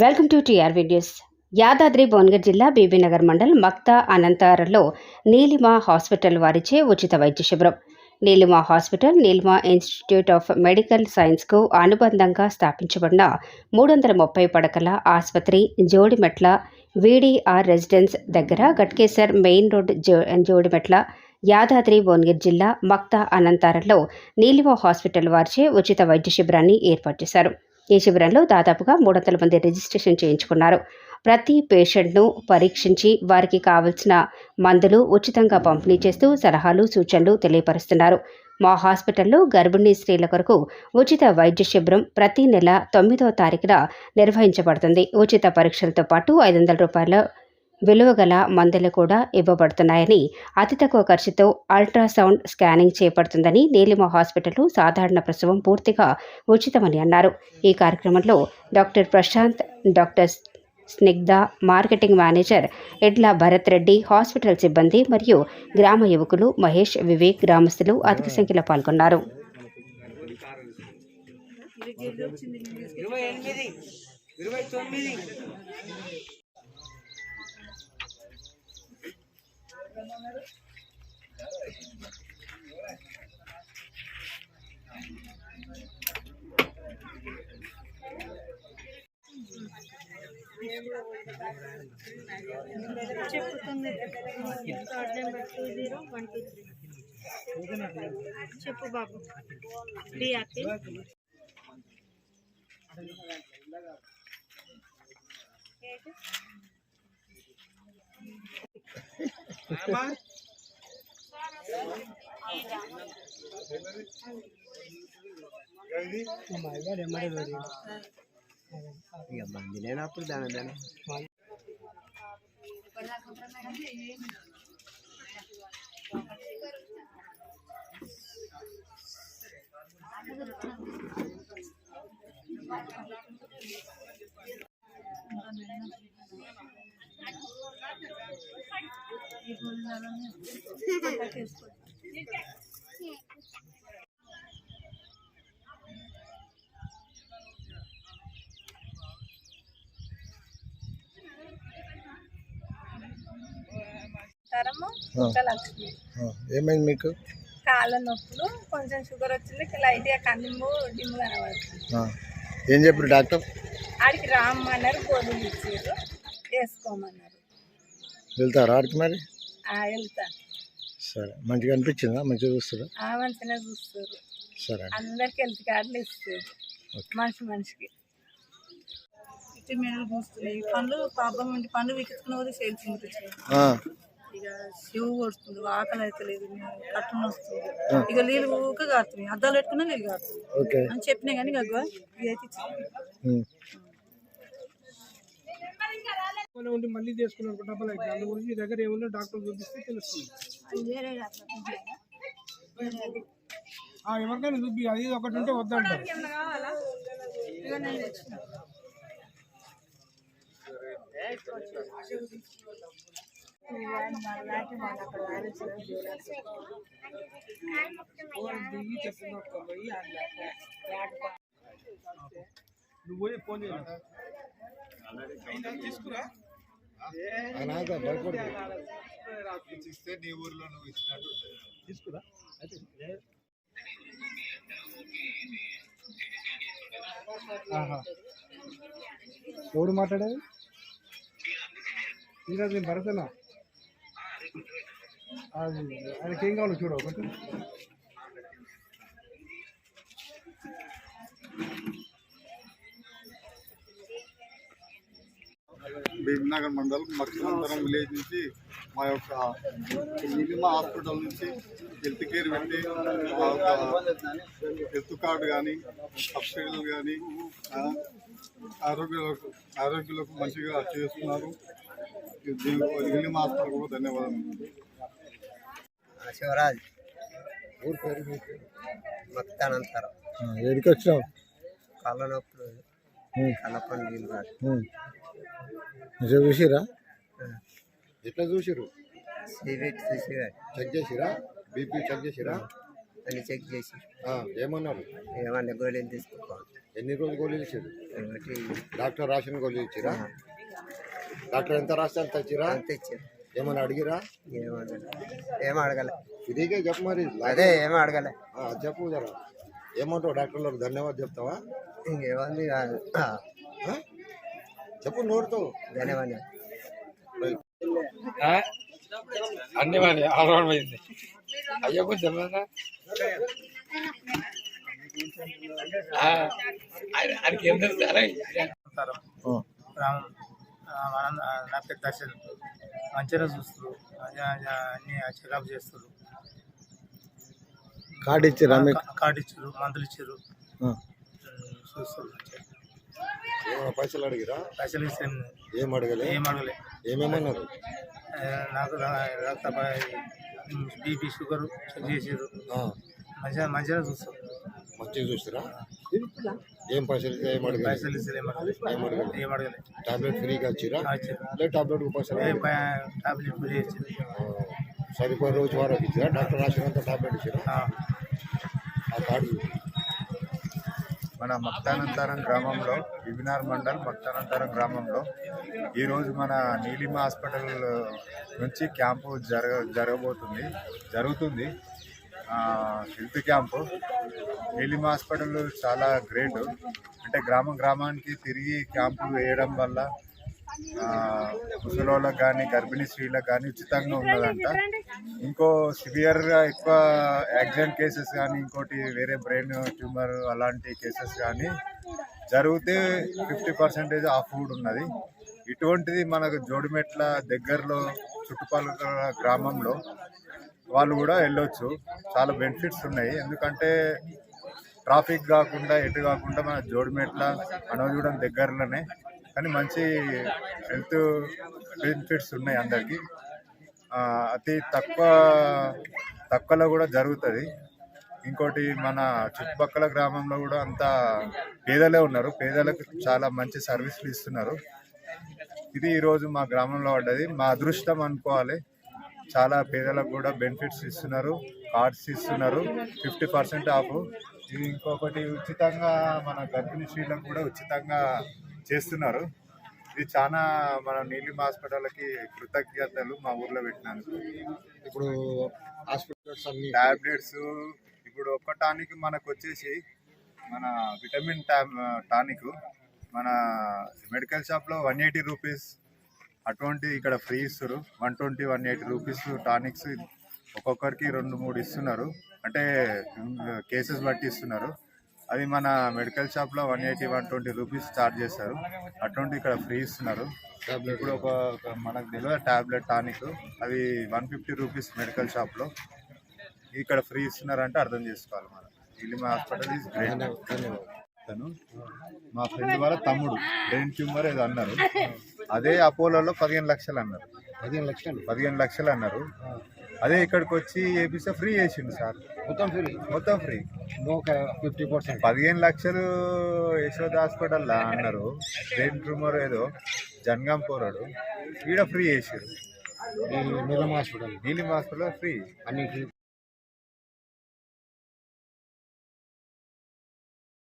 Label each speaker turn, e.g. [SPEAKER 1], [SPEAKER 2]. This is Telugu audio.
[SPEAKER 1] Welcome to TRV news Yadadri Bhuvanagiri జిల్లా బీబీనగర్ మండల్ మక్తా అనంతారంలో నీలిమ హాస్పిటల్ వారిచే ఉచిత వైద్య శిబిరం. Neelima hospital Neelima institute of medical సైన్స్కు అనుబంధంగా స్థాపించబడిన మూడు వందల ముప్పై పడకల ఆసుపత్రి జోడిమెట్ల వీడీఆర్ రెసిడెన్స్ దగ్గర గట్కేసర్ మెయిన్ రోడ్ జో జోడిమెట్ల యాదాద్రి భువనగిరి జిల్లా మక్తా అనంతారంలో నీలిమ హాస్పిటల్ వారిచే ఉచిత వైద్య శిబిరాన్ని ఏర్పాటు చేశారు. ఈ శిబిరంలో దాదాపుగా మూడు వందల మంది రిజిస్ట్రేషన్ చేయించుకున్నారు. ప్రతి పేషెంట్ను పరీక్షించి వారికి కావలసిన మందులు ఉచితంగా పంపిణీ చేస్తూ సలహాలు సూచనలు తెలియపరుస్తున్నారు. మా హాస్పిటల్లో గర్భిణీ స్త్రీల కొరకు ఉచిత వైద్య శిబిరం ప్రతి నెల తొమ్మిదో తారీఖున నిర్వహించబడుతుంది. ఉచిత పరీక్షలతో పాటు ఐదు వందల రూపాయల విలువగల మందులు కూడా ఇవ్వబడుతున్నాయని అతి తక్కువ ఖర్చుతో అల్ట్రాసౌండ్ స్కానింగ్ చేపడుతుందని నీలిమ హాస్పిటల్లో సాధారణ ప్రసవం పూర్తిగా ఉచితమని అన్నారు. ఈ కార్యక్రమంలో doctor Prashant doctor Snigdha marketing manager Edla Bharat Reddy hospital సిబ్బంది మరియు గ్రామ యువకులు మహేష్ వివేక్ గ్రామస్తులు అధిక సంఖ్యలో పాల్గొన్నారు.
[SPEAKER 2] ఇరవై ఎనిమిది ఇరవై తొమ్మిది.
[SPEAKER 3] చెప్పుతుంది. Third number two zero one two three చెప్పు బాబు. డి యాపిల్
[SPEAKER 2] ఇక మంది లేనప్పుడు దాని దాని
[SPEAKER 4] ఏమైంది మీకు?
[SPEAKER 3] కాళ్ళ నొప్పులు కొంచెం షుగర్ వచ్చింది లైట్గా కన్ను డిమ్ కనబడుతుంది.
[SPEAKER 4] ఏం చెప్పారు డాక్టర్?
[SPEAKER 3] ఆడికి రామ్మన్నారు గోధుమలు ఇచ్చారు. వేసుకోమన్నారు.
[SPEAKER 4] వెళ్తారా ఆడికి మరి?
[SPEAKER 3] వెళ్తా.
[SPEAKER 4] సరే. మంచిగా అనిపించిందా? మంచిగా చూస్తారా?
[SPEAKER 3] ఆ మంచిగా చూస్తారు.
[SPEAKER 4] సరే
[SPEAKER 3] అందరికి హెల్త్ కార్డులు ఇస్తారు.
[SPEAKER 4] ఓకే.
[SPEAKER 3] మనిషి మనిషికి. మెడలు చూస్తున్నాయి పండ్లు పాపం ఉండి పండ్లు వీకెత్తుకున్న కూడా
[SPEAKER 4] ఆ,
[SPEAKER 3] ఇక శివు కొడుతుంది ఆకలి అయితే లేదు కట్టున వస్తుంది. ఇక నీళ్ళు ఊక కారుతున్నాయి. అద్దాలు పెట్టుకున్నా నీళ్ళు కారుతుంది
[SPEAKER 4] ఓకే.
[SPEAKER 3] అని చెప్పినా కానీ ఇక ఇదైతే ఇచ్చింది.
[SPEAKER 4] ఉమ్.
[SPEAKER 5] ఉండి మళ్ళీ చేసుకున్నాను డబ్బులు అయితే అందు గురించి మీ దగ్గర ఏముందో డాక్టర్ చూపిస్తే తెలుస్తుంది. ఎవరికైనా చూపి అది ఒకటి ఉంటే వద్దంటారు. నువ్వు పోయి ఫోన్ చేయాలి తీసుకురా.
[SPEAKER 4] అనాథ భయపడదు
[SPEAKER 5] తీసుకురా. ఆహా. ఎవడు మాట్లాడేది? ఈరోజు నేను భరతనా? అది ఆయనకి ఏం కావాలో చూడ ఒకటి.
[SPEAKER 6] భీమనగర్ మండలం మక్కినంతరం విలేజ్ నుంచి మా యొక్క మినిమా హాస్పిటల్ నుంచి హెల్త్ కేర్ పెట్టి మా యొక్క హెల్త్ కార్డు కానీ సబ్సిడీలు కానీ ఆరోగ్యులకు ఆరోగ్యులకు మంచిగా చేస్తున్నారు. మినిమా హాస్పిటల్ కూడా ధన్యవాదాలు
[SPEAKER 2] శివరాజ్
[SPEAKER 4] ఊరు పేరు మీకు
[SPEAKER 2] మత్తానంతరం.
[SPEAKER 4] ఆ, ఏడికి వచ్చినావు?
[SPEAKER 2] కళ్ళ నొప్పులు
[SPEAKER 4] ఉమ్,
[SPEAKER 2] కళ్ళపండి
[SPEAKER 4] మంచిగా చూసిరా? ఎట్లా చూసిరు
[SPEAKER 2] సివిట్ చూసి
[SPEAKER 4] చెక్ చేసిరా? బీపీ చెక్ చేసిరా?
[SPEAKER 2] అన్ని చెక్ చేసి.
[SPEAKER 4] ఏమన్నారు?
[SPEAKER 2] ఏమన్నా గోళీలు తీసుకోవాలి.
[SPEAKER 4] ఎన్ని రోజులు గోళీలు ఇచ్చారు డాక్టర్ రాసిన గోళీలు ఇచ్చిరా? డాక్టర్ ఎంత రాస్తే అంత ఇచ్చిరా?
[SPEAKER 2] అంత ఇచ్చారు.
[SPEAKER 4] ఏమైనా అడిగిరా?
[SPEAKER 2] ఏం అడగలే.
[SPEAKER 4] ఫ్రీగా చెప్పు మరి.
[SPEAKER 2] అదే ఏం అడగలే.
[SPEAKER 4] చెప్పు జరా. ఏమంటావు డాక్టర్లకు? ధన్యవాదాలు చెప్తావా?
[SPEAKER 2] ఇంకేముంది?
[SPEAKER 4] చెప్పు నోరుతో.
[SPEAKER 2] ధన్యవాదాలు.
[SPEAKER 7] అన్ని మరి ఆల్రౌండ్ పోయింది. అయ్యో కొంచెం ఆయనకి ఏం తెలుసు? అరే
[SPEAKER 5] ఉంటారు గ్రామం ఆ, మనం ఆ, నా పెద్ద దర్శనం. మంచిగా చూస్తారు అన్ని చెకప్ చేస్తారు
[SPEAKER 4] కార్డు ఇచ్చిరా
[SPEAKER 5] కార్డు ఇచ్చారు మందులు ఇచ్చారు. చూస్తారు
[SPEAKER 4] పైసలు అడిగిరా?
[SPEAKER 5] పైసలు ఇస్తే
[SPEAKER 4] ఏం అడగలే?
[SPEAKER 5] ఏం అడగలే.
[SPEAKER 4] ఏమేమన్నారు?
[SPEAKER 5] నాకు రక్త బీపీ షుగర్ చెక్ చేసారు
[SPEAKER 4] ఆ,
[SPEAKER 5] మంచిగా మంచిగా చూస్తారు
[SPEAKER 4] మంచిగా చూస్తారా? ఏం పైసలు ఇస్తే ఏం అడగలే?
[SPEAKER 5] పైసలు ఇస్తే ఏం అడగలే?
[SPEAKER 4] ఏం అడగలే? టాబ్లెట్ ఫ్రీగా ఇచ్చిరా లేదు టాబ్లెట్ పైసలు?
[SPEAKER 5] టాబ్లెట్ ఫ్రీ ఇచ్చారు
[SPEAKER 4] ఆ, సరిపోయే రోజు వరకు ఇచ్చిరా డాక్టర్ రాసినంత టాబ్లెట్ ఇచ్చిరా
[SPEAKER 5] ఆ.
[SPEAKER 4] కార్డు.
[SPEAKER 8] మన మక్తానంతరం గ్రామంలో విబినార్ మండల్ మక్తానంతరం గ్రామంలో. ఈరోజు మన నీలిమ హాస్పిటల్ నుంచి క్యాంపు జరగ జరగబోతుంది జరుగుతుంది. Health camp. నీలిమ హాస్పిటల్ చాలా గ్రేట్. అంటే గ్రామం గ్రామానికి తిరిగి క్యాంపులు వేయడం వల్ల ముసలోళ్ళకి కానీ గర్భిణీ స్త్రీలకు కానీ ఉచితంగా ఉన్నదంట. ఇంకో సివియర్గా ఎక్కువ యాక్సిడెంట్ కేసెస్ కానీ ఇంకోటి వేరే బ్రెయిన్ ట్యూమర్ అలాంటి కేసెస్ కానీ జరిగితే ఫిఫ్టీ పర్సెంటేజ్ ఆఫ్ ఫుడ్ ఉన్నది. ఇటువంటిది మనకు జోడిమెట్ల దగ్గరలో చుట్టుపక్కల గ్రామంలో వాళ్ళు కూడా వెళ్ళొచ్చు. చాలా బెనిఫిట్స్ ఉన్నాయి. ఎందుకంటే ట్రాఫిక్ కాకుండా ఎటు కాకుండా మన జోడిమెట్ల అనవజూడం దగ్గరలోనే కానీ మంచి హెల్త్ బెనిఫిట్స్ ఉన్నాయి అందరికీ. అతి తక్కువ తక్కువలో కూడా జరుగుతుంది. ఇంకోటి మన చుట్టుపక్కల గ్రామంలో కూడా అంత పేదలే ఉన్నారు. పేదలకు చాలా మంచి సర్వీసులు ఇస్తున్నారు. ఇది ఈరోజు మా గ్రామంలో పడ్డది. మా అదృష్టం అనుకోవాలి. చాలా పేదలకు కూడా బెనిఫిట్స్ ఇస్తున్నారు. కార్డ్స్ ఇస్తున్నారు. Fifty percent off. ఇది ఇంకొకటి ఉచితంగా మన గర్భిణీ స్త్రీలకు కూడా ఉచితంగా చేస్తున్నారు. ఇది చాలా మన నీలిమ హాస్పిటల్కి కృతజ్ఞతలు మా ఊర్లో పెట్టినందుకు.
[SPEAKER 4] ఇప్పుడు హాస్పిటల్స్ అన్ని
[SPEAKER 8] టాబ్లెట్స్ ఇప్పుడు ఒక్క టానిక్ మనకు వచ్చేసి మన విటమిన్ టానిక్ మన మెడికల్ షాప్లో వన్ ఎయిటీ రూపీస్ అటువంటి ఇక్కడ ఫ్రీ ఇస్తారు. One twenty one eighty rupees tonics ఒక్కొక్కరికి రెండు మూడు ఇస్తున్నారు. అంటే కేసెస్ బట్టి ఇస్తున్నారు. అది మన మెడికల్ షాప్లో one eighty one twenty rupees charge చేస్తారు. అటువంటి ఇక్కడ ఫ్రీ ఇస్తున్నారు. ఇప్పుడు ఒక మనకు తెలియదు టాబ్లెట్ టానిక్ అవి వన్ ఫిఫ్టీ రూపీస్ మెడికల్ షాప్లో ఇక్కడ ఫ్రీ ఇస్తున్నారంటే అర్థం చేసుకోవాలి మనం. ఇది మా హాస్పిటల్ ఈజ్ గ్రేట్ తను మా ఫ్రెండ్ వాళ్ళ తమ్ముడు బ్రెయిన్ ట్యూమర్ ఏదో అన్నారు. అదే అపోలోలో పదిహేను లక్షలు అన్నారు.
[SPEAKER 4] పదిహేను లక్షలు.
[SPEAKER 8] పదిహేను లక్షలు అన్నారు. అదే ఇక్కడికి వచ్చి ఏపీసీ ఫ్రీ చేసిండు సార్.
[SPEAKER 4] మొత్తం ఫ్రీ?
[SPEAKER 8] మొత్తం ఫ్రీ.
[SPEAKER 4] ఒక ఫిఫ్టీ పర్సెంట్
[SPEAKER 8] పదిహేను లక్షలు యశోద హాస్పిటల్ అన్నారు. బ్రెయిన్ ట్యూమర్ ఏదో? జన్గాం పోరాడు. ఈడ ఫ్రీ చేసారు
[SPEAKER 4] Neelam hospital.
[SPEAKER 8] Neelima hospital free.
[SPEAKER 4] అన్ని ఫ్రీ